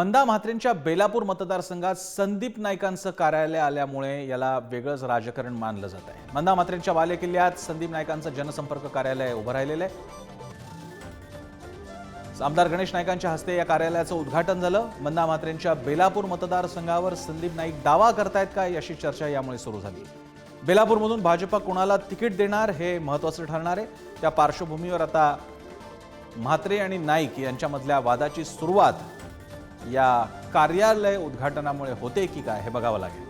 मंदा म्हात्रेंच्या बेलापूर मतदारसंघात संदीप नाईकांचं कार्यालय आल्यामुळे याला वेगळंच राजकारण मानलं जात आहे. मंदा म्हात्रेंच्या बालेकिल्ल्यात संदीप नाईकांचं जनसंपर्क कार्यालय उभं राहिलेलं आहे. आमदार गणेश नाईकांच्या हस्ते या कार्यालयाचं उद्घाटन झालं. मंदा म्हात्रेंच्या बेलापूर मतदारसंघावर संदीप नाईक दावा करतायत काय अशी चर्चा यामुळे सुरू झाली. बेलापूरमधून भाजपा कोणाला तिकीट देणार हे महत्वाचं ठरणार आहे. त्या पार्श्वभूमीवर आता म्हात्रे आणि नाईक यांच्यामधल्या वादाची सुरुवात या कार्यालय उद्घाटनामुळे होते की काय हे बघावं लागेल.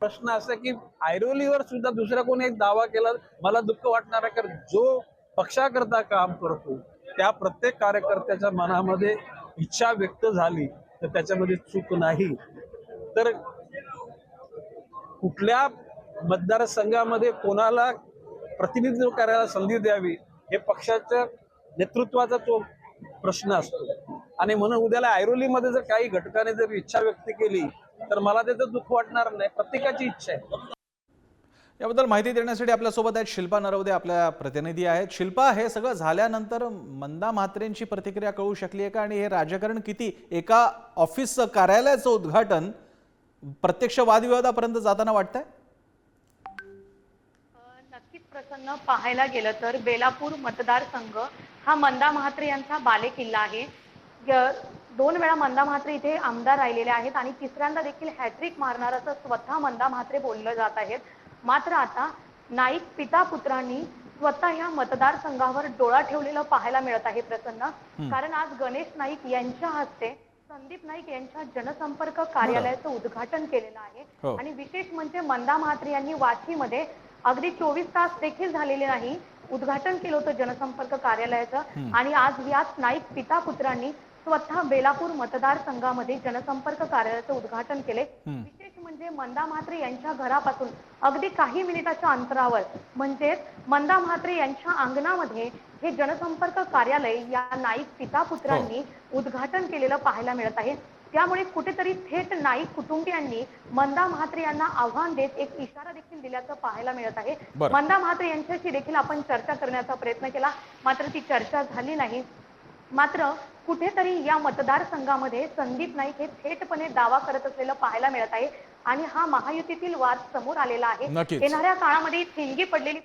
प्रश्न असा की ऐरोलीवर सुद्धा दुसरा कोणी एक दावा केला मला दुःख वाटणार आहे कारण जो पक्षाकरता काम करतो त्या प्रत्येक कार्यकर्त्याच्या मनामध्ये इच्छा व्यक्त झाली तर त्याच्यामध्ये चूक नाही. तर कुठल्या मतदारसंघामध्ये कोणाला प्रतिनिधित्व करायला संधी द्यावी हे पक्षाच्या नेतृत्वाचा तो प्रश्न असतो. आणि म्हणून उद्याला ऐरोलीमध्ये जर काही घटकाने जर इच्छा व्यक्त केली तर मला त्याचं दुःख वाटणार नाही. प्रत्येकाची इच्छा आहे. याबद्दल माहिती देण्यासाठी आपल्यासोबत आहेत शिल्पा नरवदे आपल्या प्रतिनिधी आहेत. शिल्पा हे सगळं झाल्यानंतर मंदा म्हात्रेंची प्रतिक्रिया कळू शकली आहे का? आणि हे राजकारण किती? एका ऑफिसचं कार्यालयाचं उद्घाटन प्रत्यक्ष वादविवादापर्यंत जाताना वाटतंय? नक्कीच प्रसन्न पाहायला गेलं तर बेलापूर मतदारसंघ हा मंदा म्हात्रे यांचा बालेकिल्ला आहे. दोन वेळा मंदा म्हात्रे इथे आमदार राहिलेले आहेत आणि तिसऱ्यांदा देखील हॅट्रिक मारणार असं स्वतः मंदा म्हात्रे बोललं जात आहेत. मात्र आता नाईक पिता पुत्रांनी स्वतः ह्या मतदारसंघावर डोळा ठेवलेलं पाहायला मिळत आहे प्रसन्न. कारण आज गणेश नाईक यांच्या हस्ते संदीप नाईक यांच्या जनसंपर्क कार्यालयाचं उद्घाटन केलेलं हो. आहे आणि विशेष म्हणजे मंदा म्हात्रे यांनी वाशीमध्ये अगदी चोवीस तास देखील झालेले नाही. उद्घाटन केलं होतं जनसंपर्क कार्यालयाचं. आणि आज याच नाईक पिता पुत्रांनी स्वतः बेलापूर मतदारसंघामध्ये जनसंपर्क कार्यालयाचं उद्घाटन केले. विशेष म्हणजे मंदा म्हात्रे यांच्या घरापासून अगदी काही मिनिटाच्या अंतरावर म्हणजेच मंदा म्हात्रे यांच्या अंगणामध्ये हे जनसंपर्क कार्यालय या नाईक पिता पुत्रांनी उद्घाटन केलेलं पाहायला मिळत आहे. त्यामुळे कुठेतरी थेट नाईक कुटुंबियांनी मंदा म्हात्रे यांना आव्हान देत एक इशारा देखील दिल्याचं पाहायला मिळत आहे. मंदा म्हात्रे यांच्याशी देखील आपण चर्चा करण्याचा प्रयत्न केला. मात्र ती चर्चा झाली नाही. मात्र कुठेतरी या मतदारसंघामध्ये संदीप नाईक हे थेटपणे दावा करत असलेलं पाहायला मिळत आहे. आणि हा महायुतीतील वाद समोर आलेला आहे. येणाऱ्या काळामध्ये ठिणगी पडलेली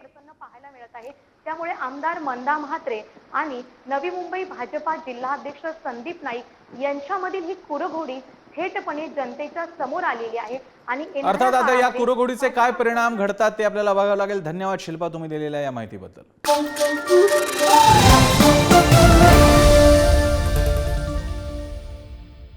मिळत आहे. त्यामुळे आमदार मंदा म्हात्रे आणि नवी मुंबई भाजपा जिल्हाध्यक्ष संदीप नाईक यांच्यामधील ही कुरघोडी थेटपणे जनतेच्या समोर आलेली आहे. आणि अर्थात आता या कुरघोडीचे काय परिणाम घडतात ते आपल्याला बघावं लागेल. धन्यवाद शिल्पा तुम्ही दिलेल्या या माहितीबद्दल.